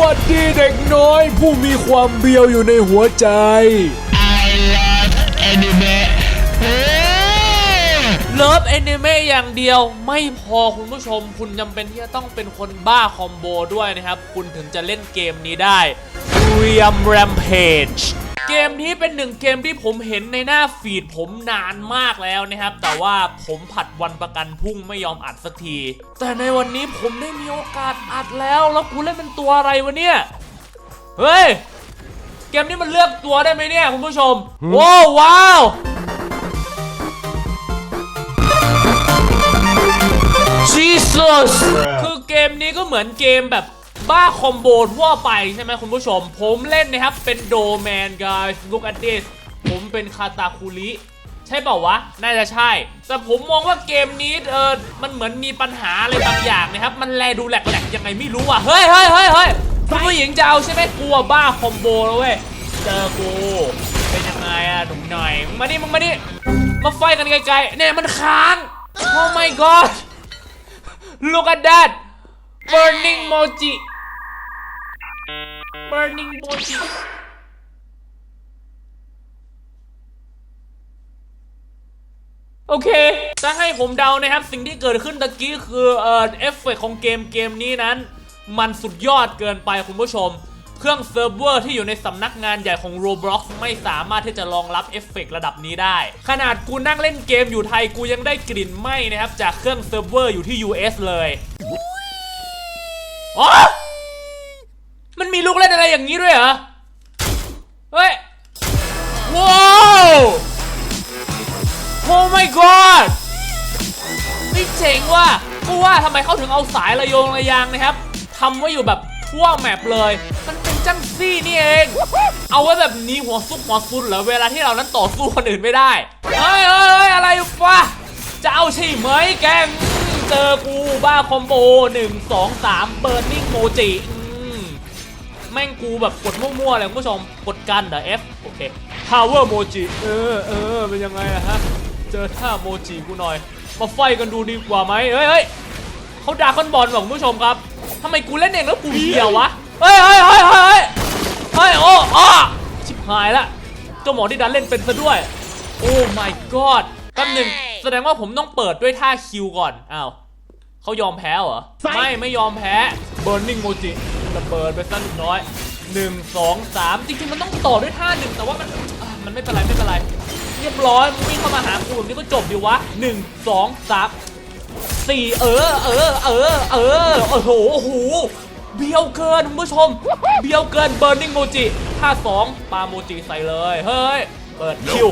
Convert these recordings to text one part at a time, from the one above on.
วัสดีเด็กน้อย ผู้มีความเบียวอยู่ในหัวใจ I love anime เลิฟแอนิเมะอย่างเดียวไม่พอคุณผู้ชม คุณจำเป็นที่จะต้องเป็นคนบ้าคอมโบด้วยนะครับ คุณถึงจะเล่นเกมนี้ได้ r e a m Rampage เกมนี้เป็นหนึ่งเกมที่ผมเห็นในหน้าฟีดผมนานมากแล้วนะครับ แต่ว่าผมผัดวันประกันพรุ่งไม่ยอมอัดสักที แต่ในวันนี้ผมได้มีโอกาสอัดแล้วแล้วกูเล่นเป็นตัวอะไรวะเนี่ยเฮ้ยเกมนี้มันเลือกตัวได้ไหมเนี่ยคุณผู้ชมว้าวว้าว Jesus คือเกมนี้ก็เหมือนเกมแบบ บ้าคอมโบทั่วไปใช่ไหมคุณผู้ชม ผมเล่นนะครับ เป็นโดแมน guys look at this ผมเป็นคาตาคุริใช่เปล่าวะ น่าจะใช่ แต่ผมมองว่าเกมนี้เออมันเหมือนมีปัญหาอะไรบางอย่างนะครับ มันแลดูแหลกๆยังไงไม่รู้อะ เฮ้ยเฮ้ยเฮ้ยเฮ้ยคุณผู้หญิงจะเอาใช่ไหมกลัวบ้าคอมโบแล้วเว้ย เจอกู เป็นยังไงอะหนุ่มหน่อย มาดิมึงมาดิมาไฟกันไกลๆเนี่ยมันค้าง Oh my god Look at that burning mochi burning mochi โอเคจะให้ผมเดานะครับสิ่งที่เกิดขึ้นตะกี้คือเอ่อเอฟเฟกต์ของเกมเกมนี้นั้น มันสุดยอดเกินไปคุณผู้ชม เครื่องเซิร์ฟเวอร์ที่อยู่ในสำนักงานใหญ่ของ Roblox ไม่สามารถที่จะรองรับเอฟเฟกต์ระดับนี้ได้ ขนาดกูนั่งเล่นเกมอยู่ไทยกูยังได้กลิ่นไหม้นะครับ จากเครื่องเซิร์ฟเวอร์อยู่ที่ US เลยอ๋อ มันมีลูกเล่นอะไรอย่างนี้ด้วยเหรอ เฮ้ย ว้าวโอ้ my god นี่เจ๋งว่ะกูว่าทำไมเขาถึงเอาสายระโยงระยางนะครับทำไว้อยู่แบบทั่วแมปเลย มันเป็นจังซี่นี่เอง เอาไว้แบบนี้หัวซุกหัวซุนเหรอเวลาที่เรานั้นต่อสู้คนอื่นไม่ได้ เฮ้ยเฮ้ยเฮ้ยอะไรวะจะเอาใช่ไหมแกงเจอกูบ้าคอมโบหนึ่งสองสามเบิร์นิ่งโมจิ แม่งกูแบบกดมั่วๆเลยคุณผู้ชม กดกันเหรอ F โอเค Power Moji เออเออเป็นยังไงอะฮะ เจอท่าโมจิกูหน่อย มาไฟกันดูดีกว่าไหมเฮ้ยเฮ้ยเขาด่าคอนบอลว่ะคุณผู้ชมครับทำไมกูเล่นเองแล้วกูเหี่ยววะเฮ้ยเฮ้ยเฮ้ยเฮ้ยเฮ้ยโอ้อ้อชิบหายละเจ้าหมอที่ดันเล่นเป็นซะด้วย โอ้ my god แป๊บหนึ่งแสดงว่าผมต้องเปิดด้วยท่าคิวก่อน อ้าวเขายอมแพ้เหรอ ไม่ ไม่ยอมแพ้ Burning Moji ระเบิดไปสักน้อยหนึ่งสองสามจริงๆมันต้องต่อด้วยท่าหนึ่งแต่ว่ามันอะมันไม่เป็นไรไม่เป็นไร เรียบร้อยมึงวิ่งเข้ามาหากูแบบนี้ก็จบดีวะหนึ่งสองสามสี่เออเออเออเออโอ้โหโอ้โหเบียวเกินคุณผู้ชม เบียวเกิน Burning Moji ท่าสองปาโมจิใส่เลย เฮ้ย เปิดคิว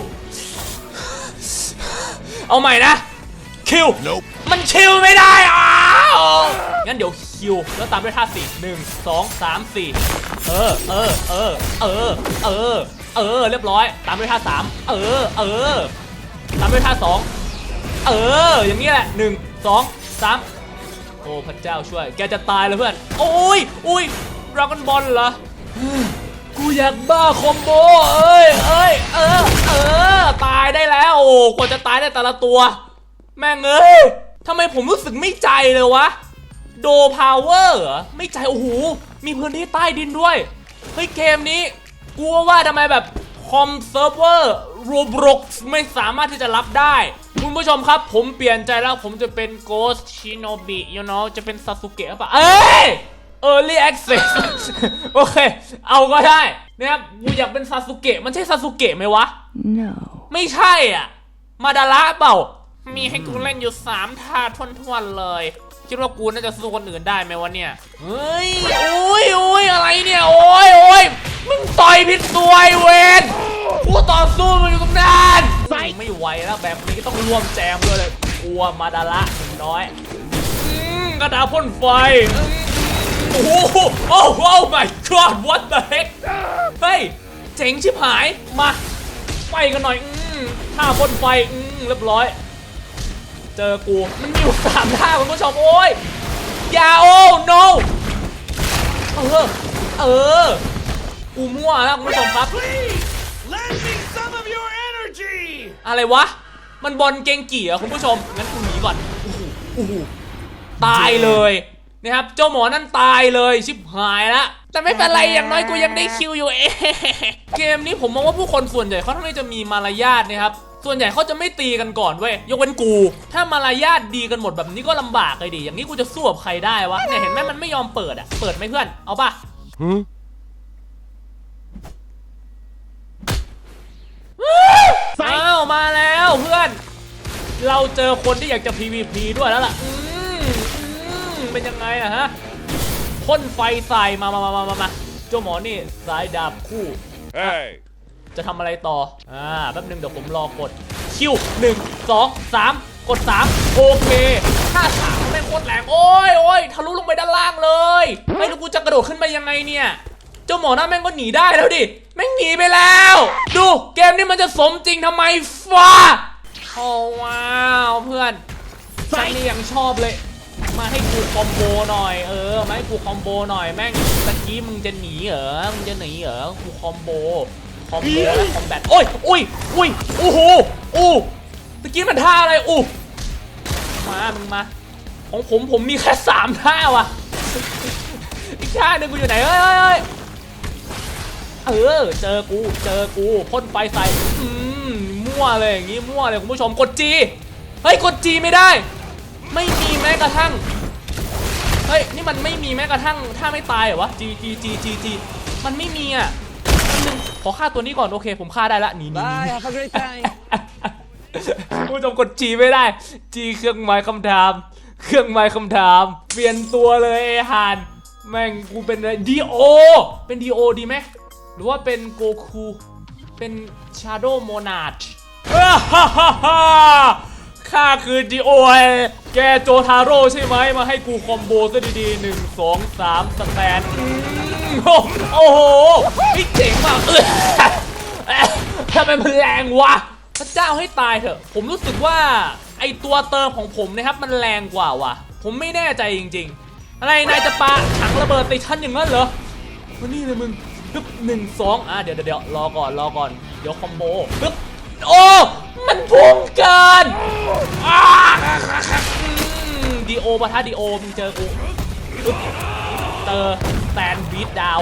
เอาใหม่นะ คิว Nope มันคิวไม่ได้อะงั้นเดี๋ยว คิว แล้วตามด้วยท่าสี่หนึ่งสองสามสี่เออเออเออเออเออเออ เรียบร้อย ตามด้วยท่าสามเออเออตามด้วยท่าสองเออ อย่างนี้แหละหนึ่งสองสามโอ้พระเจ้าช่วย แกจะตายเลยเพื่อน โอ้ยอุ้ยดราก้อนบอลเหรอกูอยากบ้าคอมโบเอ้ยเอ้ยเออเออตายได้แล้วโอ้กว่าจะตายได้แต่ละตัว แม่งเอ้ยทำไมผมรู้สึกไม่ใจเลยวะ โดพาวเวอร์เหรอไม่ใจโอ้โหมีพื้นที่ใต้ดินด้วย เฮ้ยเกมนี้กลัวว่าทำไมแบบคอมเซิร์ฟเวอร์โรบล็อกไม่สามารถที่จะรับได้ คุณผู้ชมครับผมเปลี่ยนใจแล้วผมจะเป็น Ghost Shinobi you know จะเป็นซาสุเกะหรือเปล่ะ เอ้ย Early Access โอเค เอาก็ได้นะครับกูอยากเป็นซาสุเกะมันใช่ซาสุเกะไหมวะ No. ไม่ใช่อะ มาดาระเปล่า มีให้กูเล่นอยู่สามท่าทวนๆเลย คิดว่ากูน่าจะสู้คนอื่นได้ไหมวะเนี่ย เฮ้ยโอ้ยโอ้ยอะไรเนี่ย โอ้ยโอ้ยมึงต่อยผิดตัวไอ้เวนกูต่อสู้มันอยู่ตรงนั้นไม่ไหวแล้วแบบนี้ก็ต้องร่วมแจมด้วยเลยกลัวมาดาระหนึ่งน้อยอืมกระดาษพ่นไฟอืมโอ้โหโอ้โห my god what the heck เฮ้ย เจ๋งชิบหาย มา ไปกันหน่อย อืมท่าพ่นไฟ อืมเรียบร้อย เจอกูมันอยู่สามท่าคุณผู้ชมโอ้ยอย่าโอ้ no เออเออกูมั่วแล้วคุณผู้ชมครับ Lend me some of your energy อะไรวะ มันบอลเกงกี่อะคุณผู้ชม งั้นกูหนีก่อนตายเลยนะครับ เจ้าหมอนั่นตายเลยชิบหายละแต่ไม่เป็นไรอย่างน้อยกูยังได้คิวอยู่เองเกมนี้ผมมองว่าผู้คนส่วนใหญ่เขาไม่จะมีมารยาทนะครับ ส่วนใหญ่เขาจะไม่ตีกันก่อนเว้ยยกเว้นกู ถ้ามารยาทดีกันหมดแบบนี้ก็ลำบากเลยดิอย่างนี้กูจะสู้กับใครได้วะเนี่ยเห็นไหมมันไม่ยอมเปิดอะเปิดไหมเพื่อนเอาป่ะอ้าวมาแล้วเพื่อน เราเจอคนที่อยากจะ PVP ด้วยแล้วล่ะอืมอืมเป็นยังไงอะฮะพ่นไฟใส่มามามามามามาเจ้าหมอนี่สายดาบคู่ Hey. จะทำอะไรต่อ อ่า แป๊บนึงเดี๋ยวผมรอกด คิวหนึ่งสองสามกดสามโอเคถ้าสามแม่งโคตรแรง โอ้ยโอ้ยทะลุลงไปด้านล่างเลย ไม่รู้กูจะกระโดดขึ้นไปยังไงเนี่ย เจ้าหมอหน้าแม่งก็หนีได้แล้วดิ แม่งหนีไปแล้ว ดูเกมนี้มันจะสมจริงทำไมฟ้าโอ้ว้าวเพื่อนฉันนี่ยังชอบเลยมาให้กูคอมโบหน่อยเออมาให้กูคอมโบหน่อยแม่งตะกี้มึงจะหนีเหรอมึงจะหนีเหรอกูคอมโบ คอมโบและคอมแบทโอ้ยอุ้ยอุ้ยโอ้โหอู้ตะกี้มันท่าอะไรอู้มามึงมา ของผมผมมีแค่สามท่าว่ะ อีกท่าหนึ่งกูอยู่ไหนเอ้ยเอ้ยเอ้ยเออเจอกูเจอกูพ่นไฟใส่อืมมั่วเลยอย่างงี้มั่วเลยคุณผู้ชมกดจีเฮ้ยกดจีไม่ได้ ไม่มีแม้กระทั่งเฮ้ยนี่มันไม่มีแม้กระทั่งถ้าไม่ตายเหรอวะ G G G G G มันไม่มีอะ ขอฆ่าตัวนี้ก่อนโอเค ผมฆ่าได้ละหนีหนีหนี Bye, have a great time. ผู้ชมกด G ไม่ได้ G เครื่องหมายคำถาม เครื่องหมายคำถาม เปลี่ยนตัวเลยไอ้ฮานแม่งกูเป็นดีโอเป็นดีโอดีไหมหรือว่าเป็นโกคูเป็นชาโดว์โมนาชข้าคือดีโอแกโจทาโร่ใช่ไหมมาให้กูคอมโบซะดีๆหนึ่งสองสามสแตนอืม โอ้โหนี่เจ๋งมากเออทำไมมันแรงวะพระเจ้าให้ตายเถอะ ผมรู้สึกว่าไอตัวเติมของผมนะครับมันแรงกว่าว่ะผมไม่แน่ใจจริง ๆ อะไรนายจะปาถังระเบิดใส่ฉันอย่างนั้นเหรอมานี่เลยมึงปึ๊บหนึ่งสองอะเดี๋ยวเดี๋ยวรอก่อนรอก่อนเดี๋ยวคอมโบปึ๊บโอ้มันพุ่งเกินดีโอปะทะดีโอมึงเจอกู เตอร์แตนบีทดาว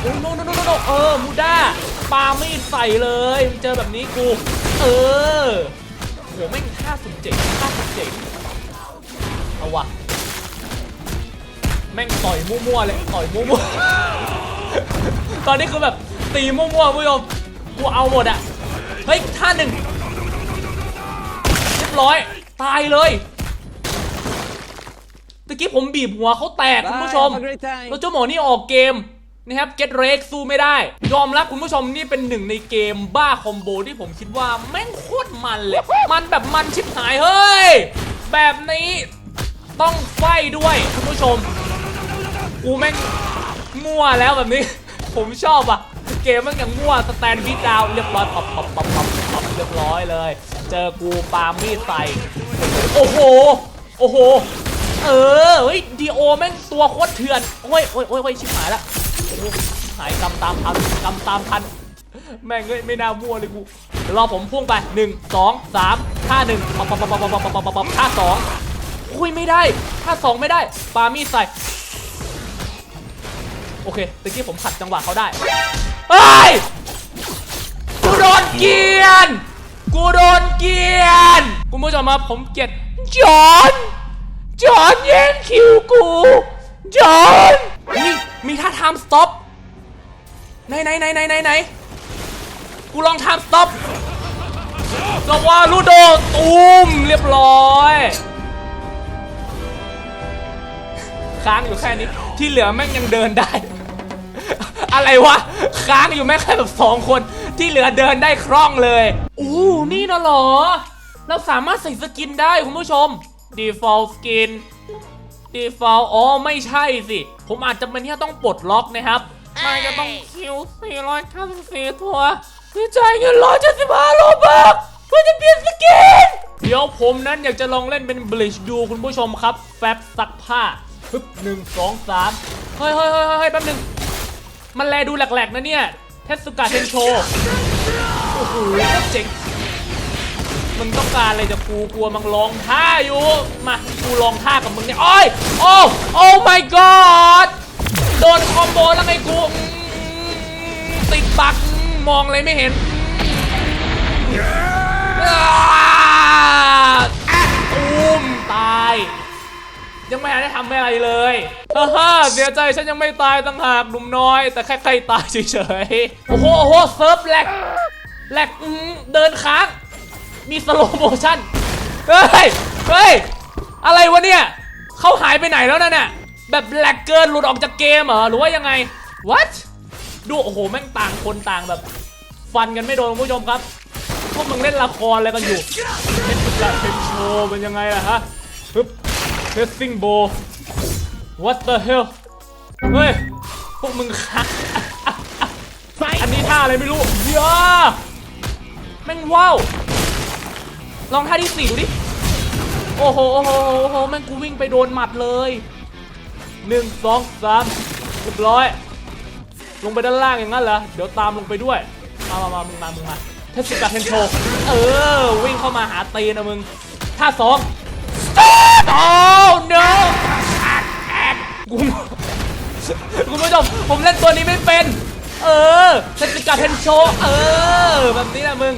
โอ้โนโนโนโนเออมูด้าปาไม่ใส่เลยมึงเจอแบบนี้กู เออโหแม่งท่าสุดเจ๋งท่าสุดเจ๋งเอาวะแม่งต่อยมั่วๆเลยต่อยมั่วๆตอนนี้คือแบบตีมั่วๆผู้ชมกูเอาหมดอะเฮ้ยท่าหนึ่งเรียบร้อย ตายเลย ตะกี้ผมบีบหัวเขาแตกคุณ Bye, ผู้ชม have a great time. แล้วเจ้าหมอนี่ออกเกมนะครับ Get r e k สู้ไม่ได้ ยอมรับคุณผู้ชมนี่เป็นหนึ่งในเกมบ้าคอมโบที่ผมคิดว่าแม่งโคตรมันเลย มันแบบมันชิบหายเฮ้ย แบบนี้ต้องไฟด้วยคุณผู้ชม กูแม่งมั่วแล้วแบบนี้ ผมชอบอะเกมมันยังมั่วสแตนบีดาวเรียบร้อยปับปับปับปับปับเรียบร้อยเลย เจอกูปามีดใส่โอ้โห โอ้โห เออเฮ้ยดีโอแม่งตัวโคตรเถื่อนโอ้ยโอ้ยโอ้ยชิบหายละโหายกำตามพันกำตามพันแม่งเอ้ยไม่น่ามั่วเลยกูรอผมพุ่งไปหนึ่งงสอสามท่าหนึ่งป๊ปปปปปปปปปปปปปาสองคุยไม่ได้ท่าสองไม่ได้ปามีใส่โอเคตะกี้ผมขัดจังหวะเขาได้ไฮ้กูโดนเกียนกูโดนเกียนคุณผู้ชมครับผมเกียดจอน จอนแย่งคิวกู จอนมีมีท่าทำสต็อปไหนไหนไหนไหนไหนไหนกูลองทำสต็อปสวาลูโดตูมเรียบร้อยค้างอยู่แค่นี้ที่เหลือแม่งยังเดินได้ อะไรวะค้างอยู่แม่งแค่แบบสองคนที่เหลือเดินได้คล่องเลยอู้นี่นะเหรอ เราสามารถใส่สกินได้คุณผู้ชม default skin default อ๋อไม่ใช่สิ ผมอาจจะเป็นที่ต้องปลดล็อกนะครับนายจะต้องคิว494ตัวที่จ่ายเงิน175โลบักเพื่อจะเปลี่ยนสกิน เดี๋ยวผมนั้นอยากจะลองเล่นเป็นบลิชดูคุณผู้ชมครับ แฟบซักผ้าปึ๊บหนึ่งสองสามเฮ้ยเฮ้ยเฮ้ยเฮ้ยแป๊บหนึงมันแลดูแหลกๆนะเนี่ย เทสสุกะเทนโชโอ้โหโคตรเจ๋ง มันงต้องการอะไรจากกูกลัวมึงลองท่าอยู่มากูลองท่ากับมึงเนี่ยโอ้ยโอ้โอ้ my god โดนคอมโบแล้วไงกูติดบักมองอะไรไม่เห็นอ่าอะอุ้มตาย ยังไม่ได้ทำอะไรเลยฮ่าฮ่าเสียใจฉันยังไม่ตายต่างหากหนุ่มน้อย แต่แค่ใครตายเฉยๆ โอ้โหโอ้โหเซิร์ฟแหลกแหลกเดินค้าง มีสโลโมชั่นเฮ้ยเฮ้ยอะไรวะเนี่ยเขาหายไปไหนแล้วนั่นน่ะแบบแหลกเกินหลุดออกจากเกมเหรอหรือว่ายังไง what ดูโอ้โหแม่งต่างคนต่างแบบ ฟันกันไม่โดนคุณผู้ชมครับพวกมึงเล่นละครอะไรกันอยู่เล่นละเล่นโชว์เป็นยังไงล่ะฮะปึ๊บ Pressing bow What the hell เฮ้ยพวกมึงคักอันนี้ท่าอะไรไม่รู้เดี๋ยาแม่งว้าว ลองท่าที่สี่ดูดิ โอ้โหโอ้โหโอ้โหแม่งกูวิ่งไปโดนหมัดเลยหนึ่งสองสามเรียบร้อย ลงไปด้านล่างอย่างนั้นเหรอ เดี๋ยวตามลงไปด้วย มามามามึงมามึงมาเทสิกาเทนโชเออ วิ่งเข้ามาหาตีนะมึงท่าสองโอ้ no กูคุณผู้ชมผมเล่นตัวนี้ไม่เป็น เออเทสิกาเทนโชเออ แบบนี้นะมึง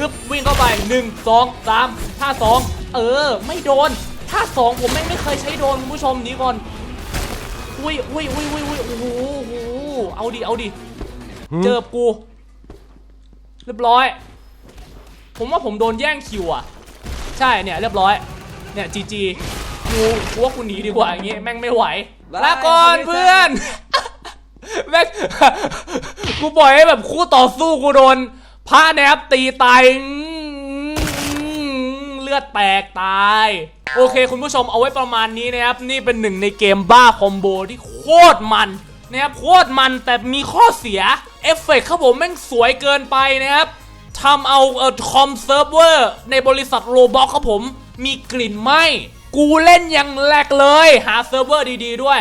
ฮึบวิ่งเข้าไปหนึ่งสองสามท่าสองเออ ไม่โดนท่าสองผมไม่งไม่เคยใช้โดนคุณผู้ชมหนี้ก่อนอุ้ยอุ้ยอุ้ยอุ้ยอุ้ยโอ้โหโอ้โหเอาดิเอาดิเจอกู เรียบร้อย ผมว่าผมโดนแย่งคิวอะ ใช่เนี่ยเรียบร้อยเนี่ยจีจีกูกูว่ากูหนีดีกว่าอย่างงี้แม่งไม่ไหวลาก่อนเพื่อนแม่งกูปล่อยให้แบบคู่ต่อสู้กูโดน พระแนบตีตายเลือดแตกตาย โอเคคุณผู้ชมเอาไว้ประมาณนี้นะครับ นี่เป็นหนึ่งในเกมบ้าคอมโบที่โคตรมันนะครับโคตรมันแต่มีข้อเสีย เอฟเฟกต์ครับผมแม่งสวยเกินไปนะครับทำเอาเอ่อคอมเซิร์ฟเวอร์ในบริษัทโรบอกครับผม มีกลิ่นไหมกูเล่นย่างแรกเลย หาเซิร์ฟเวอร์ดี ๆ ด้วย